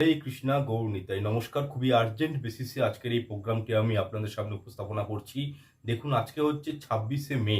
হরে কৃষ্ণা, গৌর নিতাই। নমস্কার, খুবই আর্জেন্ট বেসিসে আজকের এই প্রোগ্রামটি আমি আপনাদের সামনে উপস্থাপনা করছি। দেখুন, আজকে হচ্ছে ছাব্বিশে মে।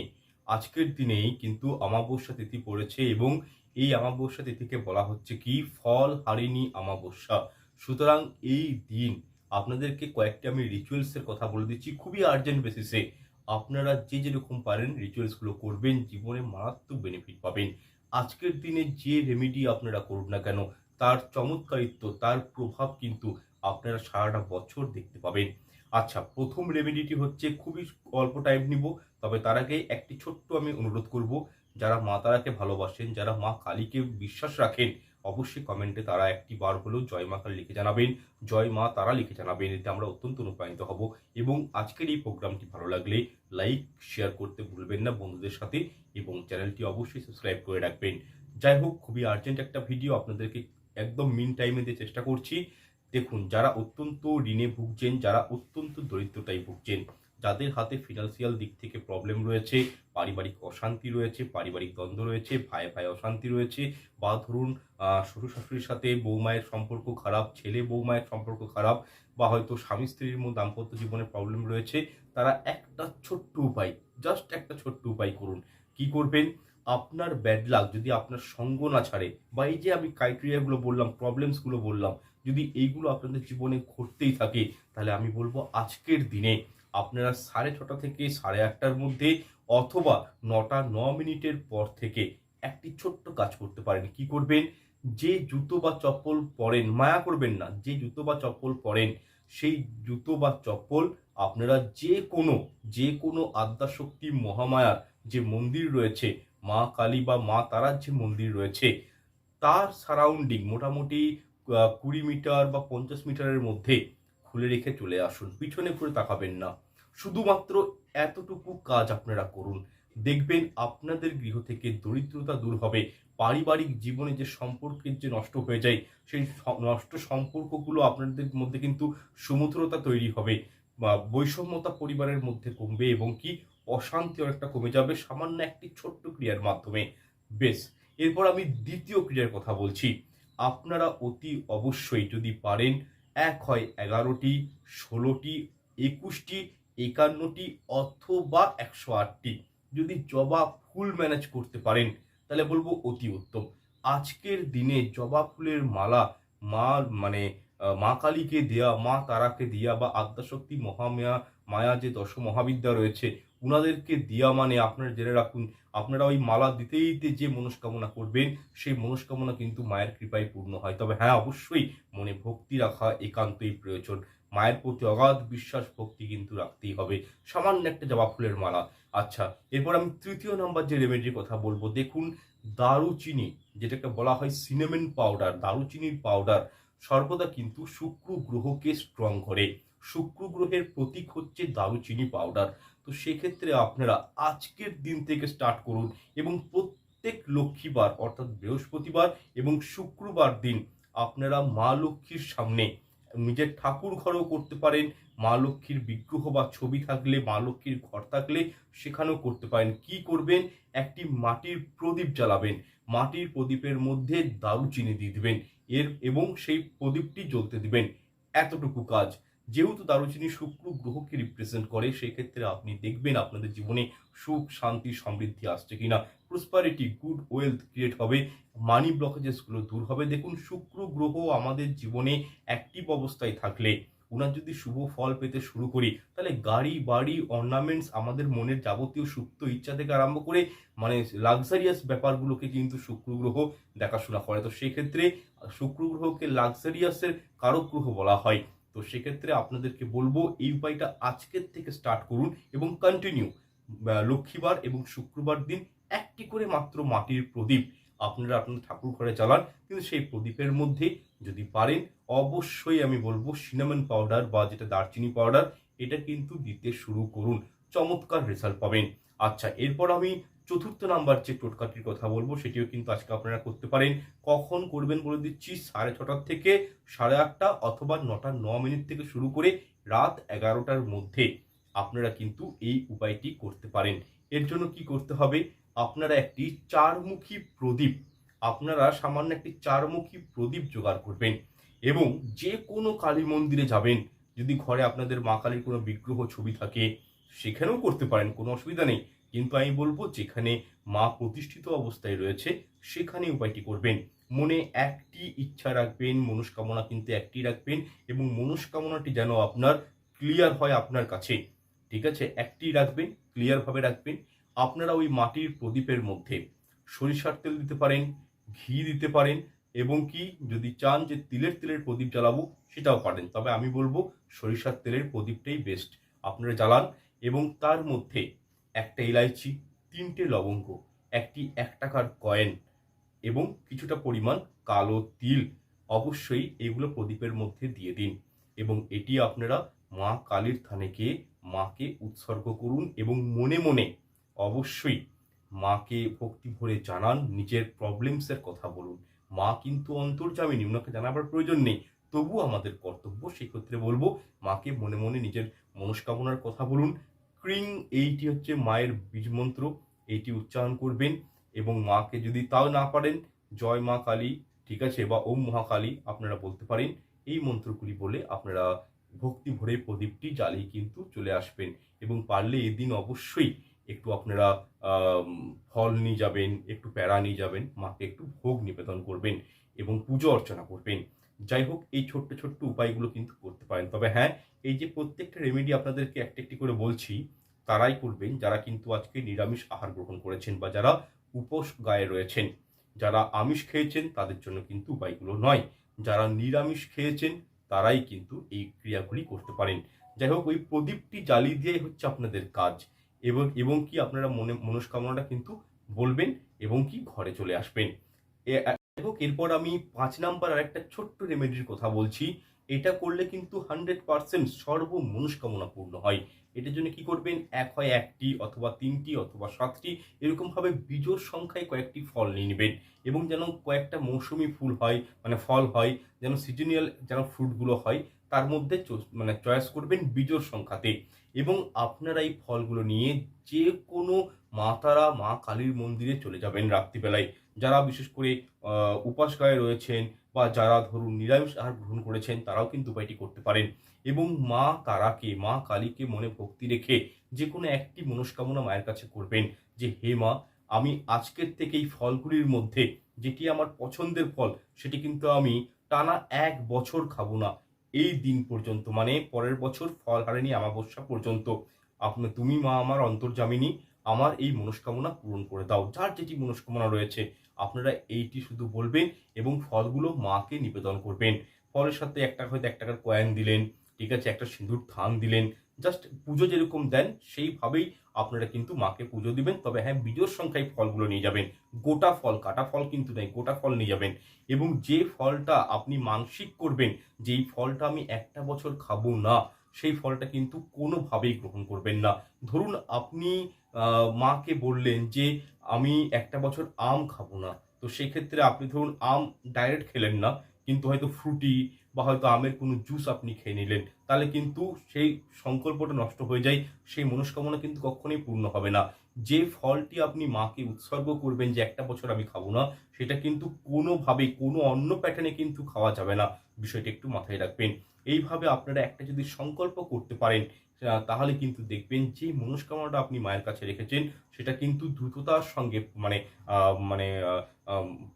আজকের দিনেই কিন্তু আমাবস্যা তিথি পড়েছে এবং এই অমাবস্যা তিথিকে বলা হচ্ছে কি? ফল হারিনি আমাবস্যা সুতরাং এই দিন আপনাদেরকে কয়েকটি আমি রিচুয়ালসের কথা বলে দিচ্ছি। খুবই আর্জেন্ট বেসিসে আপনারা যে যেরকম পারেন রিচুয়ালসগুলো করবেন, জীবনে মারাত্মক বেনিফিট পাবেন। আজকের দিনে যে রেমেডি আপনারা করুন না কেন তার চমৎকারিত্ব, তার প্রভাব কিন্তু আপনারা সারাটা বছর দেখতে পাবেন। আচ্ছা প্রথম রেমেডিটি হচ্ছে খুবই অল্প টাইম নিব, তবে তার আগে একটি ছোট্ট আমি অনুরোধ করব। যারা মা তারাকে ভালোবাসেন, যারা মা কালীকে বিশ্বাস রাখেন, অবশ্যই কমেন্টে তারা একটি বার হলেও জয় মা কালী লিখে জানাবেন। জয় মা তারা লিখে জানাবেন, এতে আমরা অত্যন্ত অনুপ্রাণিত হব। এবং আজকের এই প্রোগ্রামটি ভালো লাগলে লাইক শেয়ার করতে ভুলবেন না বন্ধুদের সাথে এবং চ্যানেলটি অবশ্যই সাবস্ক্রাইব করে রাখবেন। যাই হোক, খুবই আর্জেন্ট একটা ভিডিও আপনাদেরকে একদম মিন টাইমে দিয়ে চেষ্টা করছি। দেখুন, যারা অত্যন্ত ঋণে ভুগছেন, যারা অত্যন্ত দরিদ্রতায় ভুগছেন, যাদের হাতে ফিনান্সিয়াল দিক থেকে প্রবলেম রয়েছে, পারিবারিক অশান্তি রয়েছে, পারিবারিক দ্বন্দ্ব রয়েছে, ভাই ভাই অশান্তি রয়েছে বা ধরুন শ্বশুর শাশুড়ির সাথে বৌমায়ের সম্পর্ক খারাপ, ছেলে বৌমায়ের সম্পর্ক খারাপ বা হয়তো স্বামী স্ত্রীর মধ্যে দাম্পত্য জীবনের প্রবলেম রয়েছে, তারা একটা ছোট্ট উপায় জাস্ট একটা ছোট্ট উপায় করুন। কি করবেন? আপনার ব্যাড লাক যদি আপনার সঙ্গ না ছাড়ে, বা এই যে আমি ক্রাইটেরিয়াগুলো বললাম প্রবলেমসগুলো বললাম, যদি এইগুলো আপনাদের জীবনে ঘটতেই থাকে, তাহলে আমি বলব আজকের দিনে আপনারা সাড়ে ছটা থেকে সাড়ে আটটার মধ্যে অথবা নটা, ন মিনিটের পর থেকে একটি ছোট্ট কাজ করতে পারেন। কি করবেন? যে জুতো বা চপ্পল পরেন, মায়া করবেন না, যে জুতো বা চপ্পল পরেন, সেই জুতো বা চপ্পল আপনারা যে কোনো যে কোনো আদ্যাশক্তি মহামায়ার যে মন্দির রয়েছে মা কালী বা মা তারার যে মন্দির রয়েছে, তার সারাউন্ডিং মোটামুটি কুড়ি মিটার বা পঞ্চাশ মিটারের মধ্যে খুলে রেখে চলে আসুন, পিছনে ঘুরে তাকাবেন না। শুধুমাত্র এতটুকু কাজ আপনারা করুন। দেখবেন আপনাদের গৃহ থেকে দরিদ্রতা দূর হবে, পারিবারিক জীবনে যে সম্পর্কের যে নষ্ট হয়ে যায়, সেই নষ্ট সম্পর্কগুলো আপনাদের মধ্যে কিন্তু সুমধুরতা তৈরি হবে। বৈষম্যতা পরিবারের মধ্যে কমবে এবং কি অশান্তি অনেকটা কমে যাবে, সামান্য একটি ছোট্ট ক্রিয়ার মাধ্যমে। বেশ, এরপর আমি দ্বিতীয় ক্রিয়ার কথা বলছি। আপনারা অতি অবশ্যই যদি পারেন, এক হয় এগারোটি, ষোলোটি, একুশটি, একান্নটি অথবা একশো আটটি। যদি জবা ফুল ম্যানেজ করতে পারেন, তাহলে বলব অতি উত্তম। আজকের দিনে জবা ফুলের মালা, মা মানে মা কালীকে দেয়া, মা তারাকে দেয়া বা আদ্যাশক্তি মহামায়া, মায়া যে দশ মহাবিদ্যা রয়েছে, উনাদেরকে দেয়া মানে আপনারা জেনে রাখুন, আপনারা ওই মালা দিতে দিতে যে মনস্কামনা করবেন, সেই মনস্কামনা কিন্তু মায়ের কৃপায় পূর্ণ হয়। তবে হ্যাঁ অবশ্যই মনে ভক্তি রাখা একান্তই প্রয়োজন। মায়ের প্রতি অগাধ বিশ্বাস, ভক্তি কিন্তু রাখতেই হবে। সামান্য একটা জবা ফুলের মালা। আচ্ছা এরপর আমি তৃতীয় নাম্বার যে রেমেডির কথা বলব, দেখুন, দারুচিনি, যেটাকে বলা হয় সিনেমেন পাউডার দারুচিনির পাউডার সর্বদা কিন্তু শুক্র গ্রহকে স্ট্রং করে। শুক্র গ্রহের প্রতীক হচ্ছে দারুচিনি পাউডার তো সেক্ষেত্রে আপনারা আজকের দিন থেকে স্টার্ট করুন এবং প্রত্যেক লক্ষ্মীবার, অর্থাৎ বৃহস্পতিবার এবং শুক্রবার দিন আপনারা মা লক্ষ্মীর সামনে নিজের ঠাকুর ঘরেও করতে পারেন মা লক্ষ্মীর বিগ্রহ বা ছবি থাকলে, মা লক্ষ্মীর ঘর থাকলে সেখানেও করতে পারেন। কি করবেন? একটি মাটির প্রদীপ জ্বালাবেন। মাটির প্রদীপের মধ্যে দারুচিনি দিয়ে দিবেন। এর এবং সেই প্রদীপটি জ্বলতে দিবেন। এতটুকু কাজ। যেহেতু দারুচিনি শুক্র গ্রহকে রিপ্রেজেন্ট করে, সেক্ষেত্রে আপনি দেখবেন আপনাদের জীবনে সুখ, শান্তি, সমৃদ্ধি আসছে কিনা। প্রসপারিটি গুড ওয়েলথ ক্রিয়েট হবে। মানি ব্লকেজেসগুলো দূর হবে। দেখুন, শুক্র গ্রহ আমাদের জীবনে অ্যাক্টিভ অবস্থায় থাকলে ওনার যদি শুভ ফল পেতে শুরু করি, তাহলে গাড়ি, বাড়ি অর্নামেন্টস আমাদের মনের যাবতীয় সুপ্ত ইচ্ছা থেকে আরম্ভ করে মানে লাক্সারিয়াস ব্যাপারগুলোকে কিন্তু শুক্র গ্রহ দেখাশোনা করে। তো সেক্ষেত্রে শুক্র গ্রহকে লাক্সারিয়াসের কারক গ্রহ বলা হয়। তো সেক্ষেত্রে আপনাদেরকে বলব, এই উপায়টা আজকের থেকে স্টার্ট করুন এবং কন্টিনিউ লক্ষ্মীবার এবং শুক্রবার দিন একটি করে মাত্র মাটির প্রদীপ আপনারা আপনাদের ঠাকুর ঘরে জ্বালান, কিন্তু সেই প্রদীপের মধ্যে যদি পারেন, অবশ্যই আমি বলব সিনামন পাউডার বা যেটা দারচিনি পাউডার এটা কিন্তু দিতে শুরু করুন। চমৎকার রেজাল্ট পাবেন। আচ্ছা এরপর আমি চতুর্থ নাম্বার যে টোটকাটির কথা বলব, সেটিও কিন্তু আজকে আপনারা করতে পারেন। কখন করবেন বলে দিচ্ছি, সাড়ে ছটার থেকে সাড়ে আটটা অথবা নটা ন মিনিট থেকে শুরু করে রাত এগারোটার মধ্যে আপনারা কিন্তু এই উপায়টি করতে পারেন। এর জন্য কি করতে হবে? আপনারা একটি চারমুখী প্রদীপ, আপনারা সামান্য একটি চারমুখী প্রদীপ জোগাড় করবেন এবং যে কোনো কালী মন্দিরে যাবেন। যদি ঘরে আপনাদের মা কালীর কোনো বিগ্রহ ছবি থাকে, সেখানেও করতে পারেন, কোনো অসুবিধা নেই। কিন্তু আমি বলব, যেখানে মা প্রতিষ্ঠিত অবস্থায় রয়েছে, সেখানে উপায়টি করবেন। মনে একটি ইচ্ছা রাখবেন, মনস্কামনা কিন্তু একটি রাখবেন এবং মনস্কামনাটি যেন আপনার ক্লিয়ার হয় আপনার কাছে। ঠিক আছে? একটি রাখবেন ক্লিয়ারভাবে রাখবেন আপনারা ওই মাটির প্রদীপের মধ্যে সরিষার তেল দিতে পারেন, ঘি দিতে পারেন এবং কি যদি চান যে তিলের তেলের প্রদীপ জ্বালাবো সেটাও পারেন। তবে আমি বলব সরিষার তেলের প্রদীপটাই বেস্ট আপনারা জ্বালান এবং তার মধ্যে একটা ইলাইচি, তিনটে লবঙ্গ, একটি এক টাকার কয়েন এবং কিছুটা পরিমাণ কালো তিল অবশ্যই এগুলো প্রদীপের মধ্যে দিয়ে দিন এবং এটি আপনারা মা কালীর থানে গিয়ে মাকে উৎসর্গ করুন এবং মনে মনে অবশ্যই মাকে ভক্তি ভরে জানান, নিজের প্রবলেমসের কথা বলুন। মা কিন্তু অন্তর্জামিনী ওনাকে জানাবার প্রয়োজন নেই। তবু আমাদের কর্তব্য সেক্ষেত্রে বলব, মাকে মনে মনে নিজের মনস্কামনার কথা বলুন। ক্রিং, এইটি হচ্ছে মায়ের বীজ মন্ত্র, এইটি উচ্চারণ করবেন এবং মাকে যদি তাও না পারেন, জয় মা কালী, ঠিক আছে, বা ওম মহাকালী, আপনারা বলতে পারেন। এই মন্ত্রগুলি বলে আপনারা ভক্তি ভরে প্রদীপটি জ্বালিয়ে কিন্তু চলে আসবেন। এবং পারলে এদিন অবশ্যই একটু আপনারা ফল নিয়ে যাবেন, একটু প্যারা নিয়ে যাবেন, মাকে একটু ভোগ নিবেদন করবেন এবং পুজো অর্চনা করবেন। যাই হোক, এই ছোট্ট ছোট্ট উপায়গুলো কিন্তু করতে পারেন। তবে হ্যাঁ এই যে প্রত্যেকটা রেমেডি আপনাদেরকে একটা একটি করে বলছি, তারাই করবেন। যারা কিন্তু আজকে নিরামিষ আহার গ্রহণ করেছেন বা যারা উপোস গায়ে রয়েছেন, যারা আমিষ খেয়েছেন, তাদের জন্য কিন্তু উপায়গুলো নয়। যারা নিরামিষ খেয়েছেন, তারাই কিন্তু এই ক্রিয়াগুলি করতে পারেন। যাই হোক, ওই প্রদীপটি জ্বালিয়ে দিয়েই হচ্ছে আপনাদের কাজ। এবং এবং কি আপনারা মনে, মনস্কামনাটা কিন্তু বলবেন এবং কি ঘরে চলে আসবেন। এবং এরপর আমি পাঁচ নাম্বার আর একটা ছোট্ট রেমেডির কথা বলছি। এটা করলে কিন্তু হান্ড্রেড পার্সেন্ট সর্ব মনস্কামনা পূর্ণ হয়। এটার জন্য কি করবেন? এক হয় একটি অথবা তিনটি অথবা সাতটি এরকম ভাবে বিজোর সংখ্যায় কয়েকটি ফল নিয়ে নেবেন এবং যেন কয়েকটা মৌসুমি ফুল হয় মানে ফল হয়, যেন সিজনিয়াল যেন ফ্রুটগুলো হয়, তার মধ্যে মানে চয়েস করবেন বিজোর সংখ্যাতে। এবং আপনারা এই ফলগুলো নিয়ে যে কোনো মা তারা মা কালীর মন্দিরে চলে যাবেন রাত্রিবেলায়। যারা বিশেষ করে উপাস গায়ে রয়েছেন বা যারা ধরুন নিরামিষ আহার গ্রহণ করেছেন, তারাও কিন্তু উপায়টি করতে পারেন। এবং মা তারাকে, মা কালীকে মনে ভক্তি রেখে যে কোনো একটি মনস্কামনা মায়ের কাছে করবেন যে, হে মা, আমি আজকের থেকে এই ফলগুলির মধ্যে যেটি আমার পছন্দের ফল, সেটি কিন্তু আমি টানা এক বছর খাব না। এই দিন পর্যন্ত মানে পরের বছর ফল হারেনি, অমাবস্যা পর্যন্ত। আপনি, তুমি মা আমার অন্তর্জামিনী আমার এই মনস্কামনা পূরণ করে দাও। যার যেটি মনস্কামনা রয়েছে, আপনারা এইটি শুধু বলবেন এবং ফলগুলো মাকে নিবেদন করবেন। ফলের সাথে একটা হয়তো এক টাকার কয়েন দিলেন, ঠিক আছে, একটা সিঁদুর থান দিলেন জাস্ট পুজো যেরকম দেন, সেইভাবেই আপনারা কিন্তু মাকে পুজো দিবেন। তবে হ্যাঁ বিজোর সংখ্যায় ফলগুলো নিয়ে যাবেন। গোটা ফল, কাটা ফল কিন্তু নেই গোটা ফল নিয়ে যাবেন। এবং যে ফলটা আপনি মানসিক করবেন যে এই ফলটা আমি একটা বছর খাব না সেই ফলটা কিন্তু কোনোভাবেই গ্রহণ করবেন না। ধরুন আপনি মাকে বললেন যে, আমি একটা বছর আম খাব না। তো সেক্ষেত্রে আপনি ধরুন আম ডাইরেক্ট খেলেন না, কিন্তু হয়তো ফ্রুটি বা হয়তো আমের কোনো জুস আপনি খেয়ে নিলেন, তাহলে কিন্তু সেই সংকল্পটা নষ্ট হয়ে যায়, সেই মনস্কামনা কিন্তু কখনোই পূর্ণ হবে না। যে ফলটি আপনি মাকে উৎসর্গ করবেন যে একটা বছর আমি খাব না, সেটা কিন্তু কোনোভাবে কোনো অন্য প্যাটার্নে কিন্তু খাওয়া যাবে না। বিষয়টি একটু মাথায় রাখবেন। এইভাবে আপনারা একটা যদি সংকল্প করতে পারেন তাহলে কিন্তু দেখবেন যে মনস্কামনাটা আপনি মায়ের কাছে রেখেছেন, সেটা কিন্তু দ্রুততার সঙ্গে মানে মানে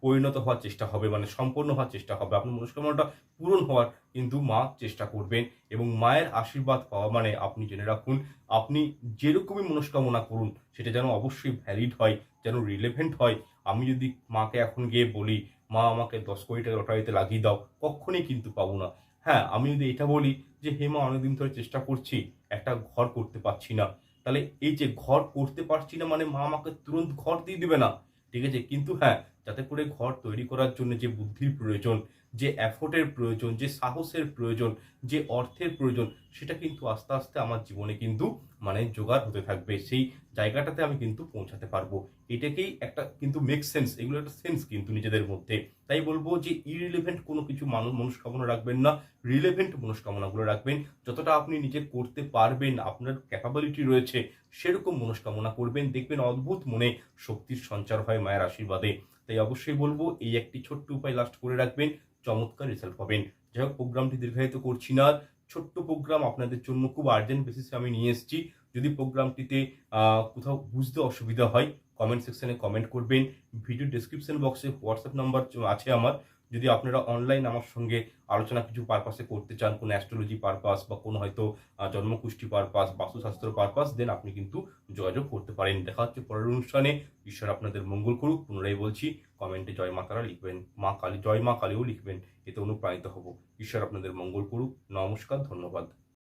পরিণত হওয়ার চেষ্টা হবে মানে সম্পন্ন হওয়ার চেষ্টা হবে। আপনার মনস্কামনাটা পূরণ হওয়ার কিন্তু মা চেষ্টা করবেন এবং মায়ের আশীর্বাদ পাওয়া মানে আপনি জেনে রাখুন, আপনি যেরকমই মনস্কামনা করুন, সেটা যেন অবশ্যই ভ্যালিড হয়, যেন রিলেভেন্ট হয়। আমি যদি মাকে এখন গিয়ে বলি, মা, আমাকে দশ কোটি টাকা লটারিতে লাগিয়ে দাও, কখনই কিন্তু পাবো না। হ্যাঁ আমি যদি এটা বলি যে, হে মা, অনেকদিন ধরে চেষ্টা করছি। একটা ঘর করতে পারছি না। তাহলে এই যে ঘর করতে পারছি না মানে মা আমাকে তুরন্ত ঘর দিয়ে দিবে না। ঠিক আছে? কিন্তু হ্যাঁ যাতে করে ঘর তৈরি করার জন্য যে বুদ্ধির প্রয়োজন যে এফোর্টের প্রয়োজন, যে সাহসের প্রয়োজন, যে অর্থের প্রয়োজন, সেটা কিন্তু আস্তে আস্তে আমার জীবনে কিন্তু মানে জোগাড় হতে থাকবে। সেই জায়গাটাতে আমি কিন্তু পৌঁছাতে পারব। এটাকেই একটা কিন্তু মেক সেন্স এগুলো একটা সেন্স কিন্তু নিজেদের মধ্যে। তাই বলব যে ইরিলেভেন্ট কোনো কিছু মানুষ, মনস্কামনা রাখবেন না। রিলেভেন্ট মনস্কামনাগুলো রাখবেন। যতটা আপনি নিজে করতে পারবেন, আপনার ক্যাপাবিলিটি রয়েছে, সেরকম মনস্কামনা করবেন। দেখবেন অদ্ভুত মনে শক্তির সঞ্চার হয় মায়ের আশীর্বাদে। তাই অবশ্যই বলব, এই একটি ছোট্ট উপায় লাস্ট করে রাখবেন। চমৎকার রেজাল্ট পাবেন। যাই হোক প্রোগ্রামটি দীর্ঘায়িত করছি না। ছোট্ট প্রোগ্রাম আপনাদের জন্য খুব আর্জেন্ট বেসিসে আমি নিয়ে এসেছি। যদি প্রোগ্রামটিতে কোথাও বুঝতে অসুবিধা হয় কমেন্ট সেকশানে কমেন্ট করবেন। ভিডিও ডেসক্রিপশন বক্সে হোয়াটসঅ্যাপ নাম্বার আছে আমার। যদি আপনারা অনলাইন আমার সঙ্গে আলোচনা কিছু পারপাসে করতে চান, কোনো অ্যাস্ট্রোলজি পারপাস বা কোনো হয়তো জন্মকুষ্টি পারপাস বাস্তুশাস্ত্র পারপাস দেন আপনি কিন্তু যোগাযোগ করতে পারেন। দেখা হচ্ছে পরের অনুষ্ঠানে। ঈশ্বর আপনাদের মঙ্গল করুক। পুনরায় বলছি কমেন্টে জয় মা তারা লিখবেন, মা কালী, জয় মা কালীও লিখবেন। এতে অনুপ্রাণিত হব। ঈশ্বর আপনাদের মঙ্গল করুক। নমস্কার, ধন্যবাদ।